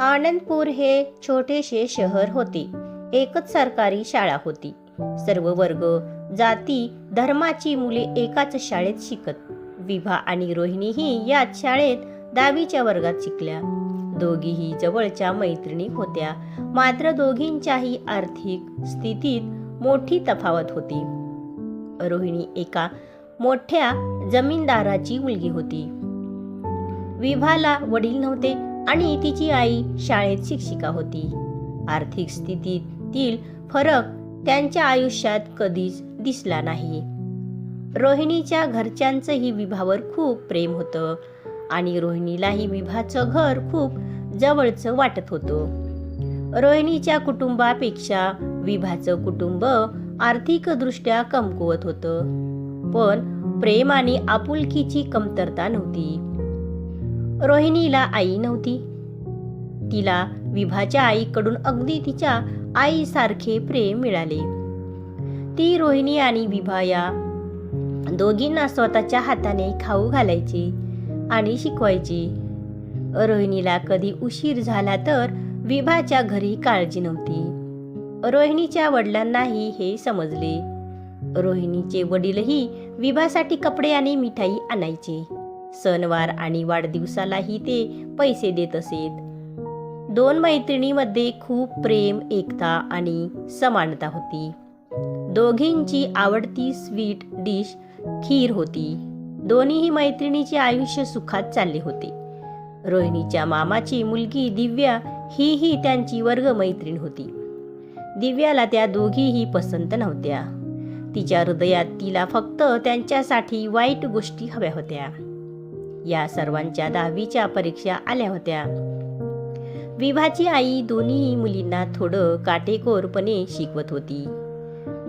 आनंदपूर हे छोटेसे शहर होते. एकच सरकारी शाळा होती. सर्व वर्ग जाती धर्माची मुले एकाच शाळेत शिकत. विभा आणि रोहिणीही याच शाळेत दहावीच्या वर्गात शिकल्या. दोघीही जवळच्या मैत्रिणी होत्या. मात्र दोघींच्याही आर्थिक स्थितीत मोठी तफावत होती. रोहिणी एका मोठ्या जमीनदाराची मुलगी होती. विभाला वडील नव्हते. आणि तिची आई शाळेत शिक्षिका होती. आर्थिक स्थितीतील फरक त्यांच्या आयुष्यात कधीच दिसला नाही. रोहिणीच्या घरच्यांचंही विभावर खूप प्रेम होतं आणि रोहिणीलाही विभाचं घर खूप जवळचं वाटत होतं. रोहिणीच्या कुटुंबापेक्षा विभाचं कुटुंब आर्थिकदृष्ट्या कमकुवत होतं. पण प्रेम आणि आपुलकीची कमतरता नव्हती. रोहिणीला आई नव्हती. तिला विभाच्या आईकडून अगदी तिच्या आईसारखे प्रेम मिळाले. ती रोहिणी आणि विभा या दोघींना स्वतःच्या हाताने खाऊ घालायची आणि शिकवायची. रोहिणीला कधी उशीर झाला तर विभाच्या घरी काळजी नव्हती. रोहिणीच्या वडिलांनाही हे समजले. रोहिणीचे वडीलही विभासाठी कपडे आणि मिठाई आणायचे. सणवार आणि वाढदिवसालाही ते पैसे देत असेत. दोन मैत्रिणीमध्ये खूप प्रेम एकता आणि समानता होती. दोघींची आवडती स्वीट डिश खीर होती. दोन्हीही मैत्रिणीचे आयुष्य सुखात चालले होते. रोहिणीच्या मामाची मुलगी दिव्या हीही त्यांची वर्गमैत्रीण होती. दिव्याला त्या दोघीही पसंत नव्हत्या. तिच्या हृदयात तिला फक्त त्यांच्यासाठी वाईट गोष्टी हव्या होत्या. या सर्वांच्या दहावीच्या परीक्षा आल्या होत्या. विभाची आई दोन्ही मुलींना थोडं काटेकोरपणे शिकवत होती.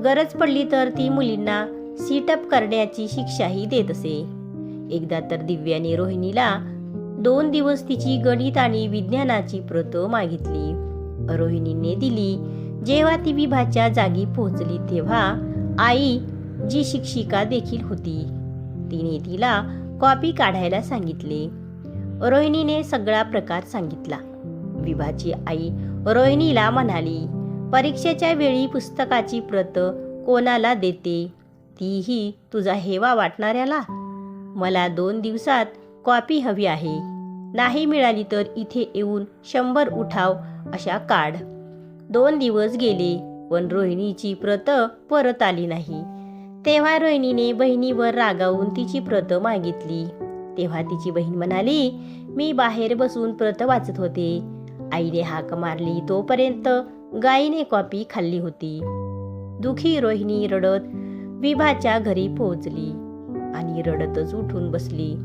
गरज पडली तर ती मुलींना सीटअप करण्याची शिक्षाही देत असे. एकदा तर दिव्याने रोहिणीला दोन दिवस तिची गणित आणि विज्ञानाची प्रत मागितली. रोहिणीने दिली जेव्हा ती विभाच्या जागी पोहोचली तेव्हा आई जी शिक्षिका देखील होती. तिने तिला कॉपी काढायला सांगितले. रोहिणीने सगळा प्रकार सांगितला. विभाची आई रोहिणीला म्हणाली परीक्षेच्या वेळी पुस्तकाची प्रत कोणाला देते? तीही तुझा हेवा वाटणाऱ्याला? मला दोन दिवसात कॉपी हवी आहे. नाही मिळाली तर इथे येऊन शंभर उठाव अशा काढ. दोन दिवस गेले पण रोहिणीची प्रत परत आली नाही. तेव्हा रोहिणीने बहिणीवर रागावून तिची प्रत मागितली. तेव्हा तिची बहीण म्हणाली मी बाहेर बसून प्रत वाचत होते. आईने हाक मारली तोपर्यंत गायीने कॉपी खाल्ली होती. दुखी रोहिणी रडत विभाच्या घरी पोहोचली आणि रडतच उठून बसली.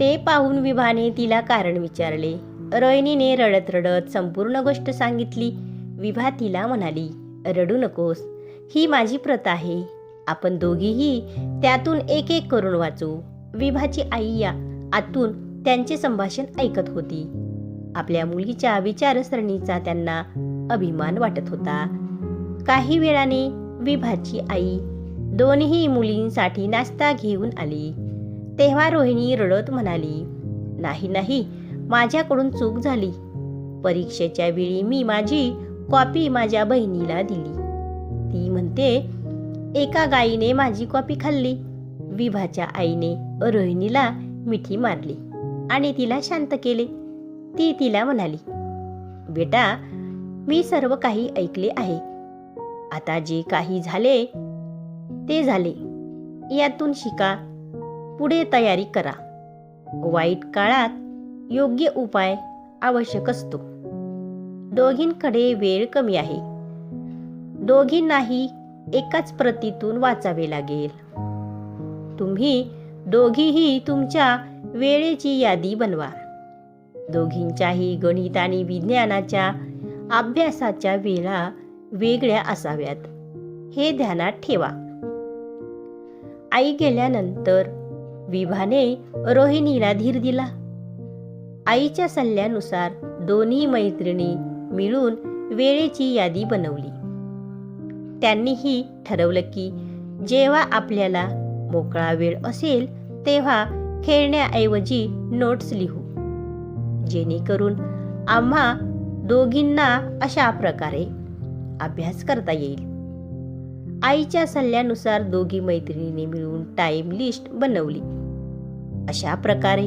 ते पाहून विभाने तिला कारण विचारले. रोहिणीने रडत रडत संपूर्ण गोष्ट सांगितली. विभा तिला म्हणाली रडू नकोस. ही माझी प्रत आहे. आपण दोघीही त्यातून एक एक करून वाचू. विभाची आई या आतून त्यांचे संभाषण ऐकत होती. आपल्या मुलीच्या विचारसरणीचा त्यांना अभिमान वाटत होता. काही वेळाने विभाची आई दोन्ही मुलींसाठी नाश्ता घेऊन आली. तेव्हा रोहिणी रडत म्हणाली नाही नाही माझ्याकडून चूक झाली. परीक्षेच्या वेळी मी माझी कॉपी माझ्या बहिणीला दिली. ती म्हणते एका गायीने माझी कॉपी खाल्ली. विभाच्या आईने रोहिणीला मिठी मारली आणि तिला शांत केले. ती तिला म्हणाली बेटा मी सर्व काही ऐकले आहे. आता जे काही झाले ते झाले. यातून शिका. पुढे तयारी करा. वाईट काळात योग्य उपाय आवश्यक असतो. दोघींकडे वेळ कमी आहे. दोघींनाही एकाच प्रतीतून वाचावे लागेल. तुम्ही दोघीही तुमच्या वेळेची यादी बनवा. दोघींच्याही गणित आणि विज्ञानाच्या अभ्यासाच्या वेळा वेगळ्या असाव्यात. हे ध्यानात ठेवा. आई गेल्यानंतर विभाने रोहिणीला धीर दिला. आईच्या सल्ल्यानुसार दोन्ही मैत्रिणी मिळून वेळेची यादी बनवली. त्यांनीही ठरवलं की जेव्हा आपल्याला मोकळा वेळ असेल तेव्हा खेळण्याऐवजी नोट्स लिहू. जेणेकरून आम्हा दोघींना अशा प्रकारे अभ्यास करता येईल. आईच्या सल्ल्यानुसार दोघी मैत्रिणीने मिळून टाइम लिस्ट बनवली. अशा प्रकारे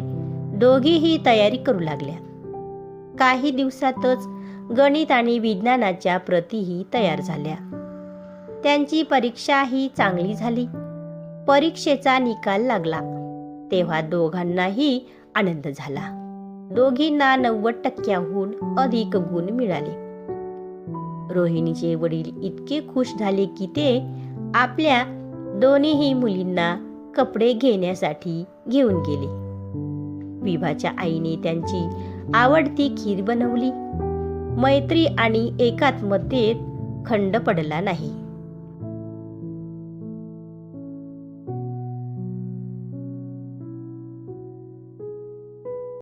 दोघीही तयारी करू लागल्या. काही दिवसातच गणित आणि विज्ञानाच्या प्रतीही तयार झाल्या. त्यांची परीक्षाही चांगली झाली. परीक्षेचा निकाल लागला. तेव्हा दोघांनाही आनंद झाला. दोघींना नव्वद टक्क्याहून अधिक गुण मिळाले. रोहिणीचे वडील इतके खुश झाले की ते आपल्या दोन्हीही मुलींना कपडे घेण्यासाठी घेऊन गेले. विभाच्या आईने त्यांची आवडती खीर बनवली. मैत्री आणि एकात्मतेत खंड पडला नाही.